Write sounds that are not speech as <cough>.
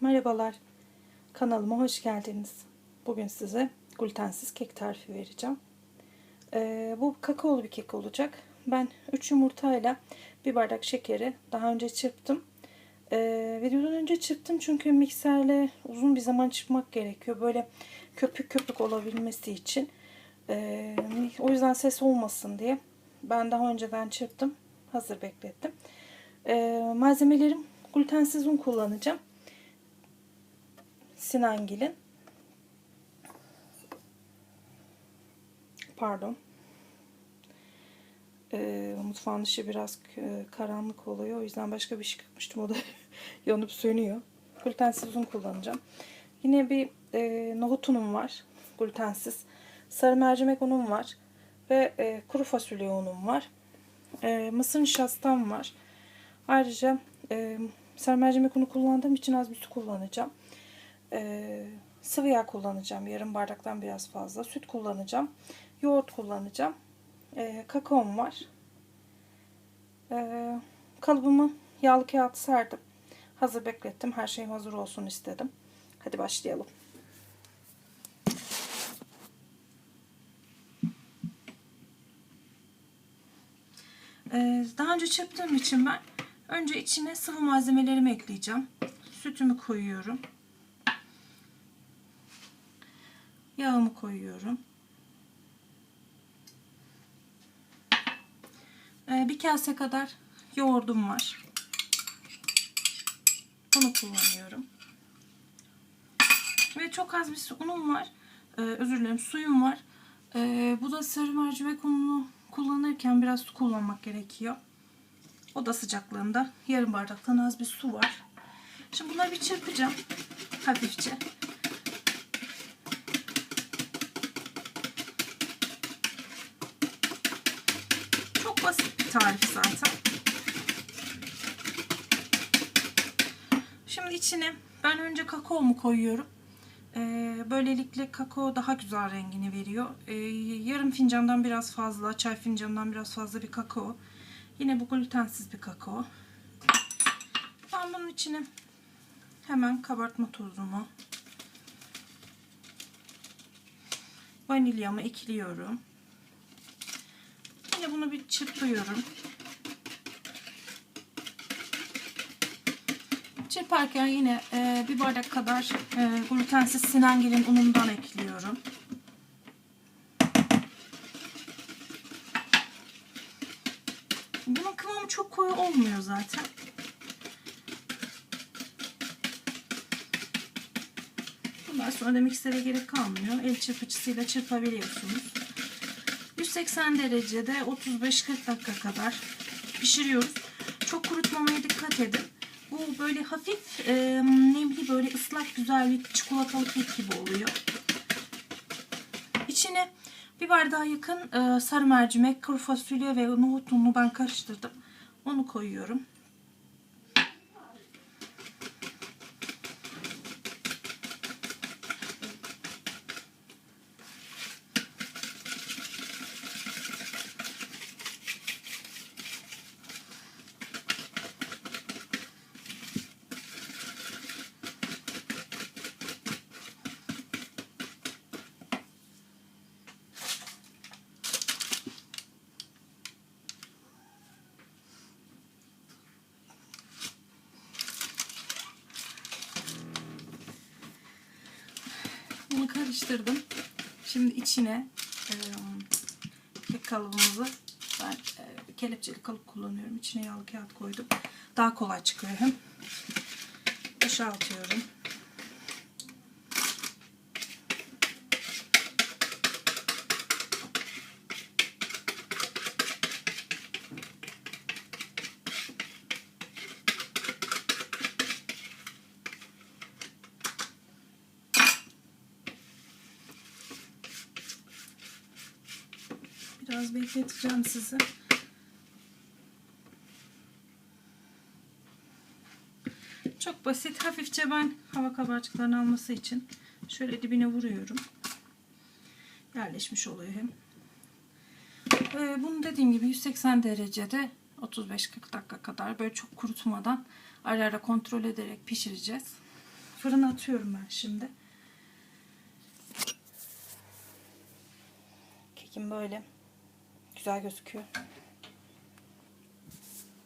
Merhabalar. Kanalıma hoş geldiniz. Bugün size glutensiz kek tarifi vereceğim. Ee, bu kakaolu bir kek olacak. Ben 3 yumurtayla bir bardak şekeri daha önce çırptım. Ee, videodan önce çırptım çünkü mikserle uzun bir zaman çırpmak gerekiyor. Böyle köpük köpük olabilmesi için. Ee, o yüzden ses olmasın diye ben daha önceden çırptım. Hazır beklettim. Ee, malzemelerim glutensiz un kullanacağım. Sinangil'in. Pardon. Ee, mutfağın dışı biraz e, karanlık oluyor. O yüzden başka bir şey katmıştım. O da <laughs> yanıp sönüyor. Glutensiz un kullanacağım. Yine bir e, nohut unum var. Glutensiz. Sarı mercimek unum var. Ve e, kuru fasulye unum var. E, mısır nişastam var. Ayrıca e, sarı mercimek unu kullandığım için az bir su kullanacağım. E, sıvı yağ kullanacağım. Yarım bardaktan biraz fazla. Süt kullanacağım. Yoğurt kullanacağım. E, kakaom var. E, kalıbımı yağlı kağıt serdim. Hazır beklettim. Her şeyim hazır olsun istedim. Hadi başlayalım. Daha önce çırptığım için ben önce içine sıvı malzemelerimi ekleyeceğim. Sütümü koyuyorum. Yağımı koyuyorum. Ee, bir kase kadar yoğurdum var. Onu kullanıyorum. Ve çok az bir unum var. Ee, özür dilerim suyum var. Ee, bu da sarı mercimek ununu kullanırken biraz su kullanmak gerekiyor. Oda sıcaklığında yarım bardaktan az bir su var. Şimdi bunları bir çırpacağım. Hafifçe. Basit bir tarif zaten. Şimdi içine ben önce kakaomu koyuyorum. Ee, böylelikle kakao daha güzel rengini veriyor. Ee, yarım fincandan biraz fazla, çay fincanından biraz fazla bir kakao. Yine bu glutensiz bir kakao. Ben bunun içine hemen kabartma tozumu, vanilyamı ekliyorum. Yine bunu bir çırpıyorum. Çırparken yine e, bir bardak kadar e, glutensiz sinengilin unundan ekliyorum. Bunun kıvamı çok koyu olmuyor zaten. Bundan sonra da miksere gerek kalmıyor. El çırpıcısıyla çırpabiliyorsunuz. 180 derecede 35-40 dakika kadar pişiriyoruz. Çok kurutmamaya dikkat edin. Bu böyle hafif e, nemli böyle ıslak güzel bir çikolatalı kek gibi oluyor. İçine bir bardağa yakın e, sarı mercimek, kuru fasulye ve nohut ununu ben karıştırdım. Onu koyuyorum. Bunu karıştırdım. Şimdi içine e, kalıbımızı ben e, kelepçeli kalıp kullanıyorum. İçine yağlı kağıt koydum. Daha kolay çıkıyor hem. Boşaltıyorum. Biraz bekleteceğim sizi. Çok basit. Hafifçe ben hava kabarcıklarını alması için şöyle dibine vuruyorum. Yerleşmiş oluyor hem. Ee, bunu dediğim gibi 180 derecede 35-40 dakika kadar böyle çok kurutmadan ara ara kontrol ederek pişireceğiz. Fırına atıyorum ben şimdi. Kekim böyle. Güzel gözüküyor.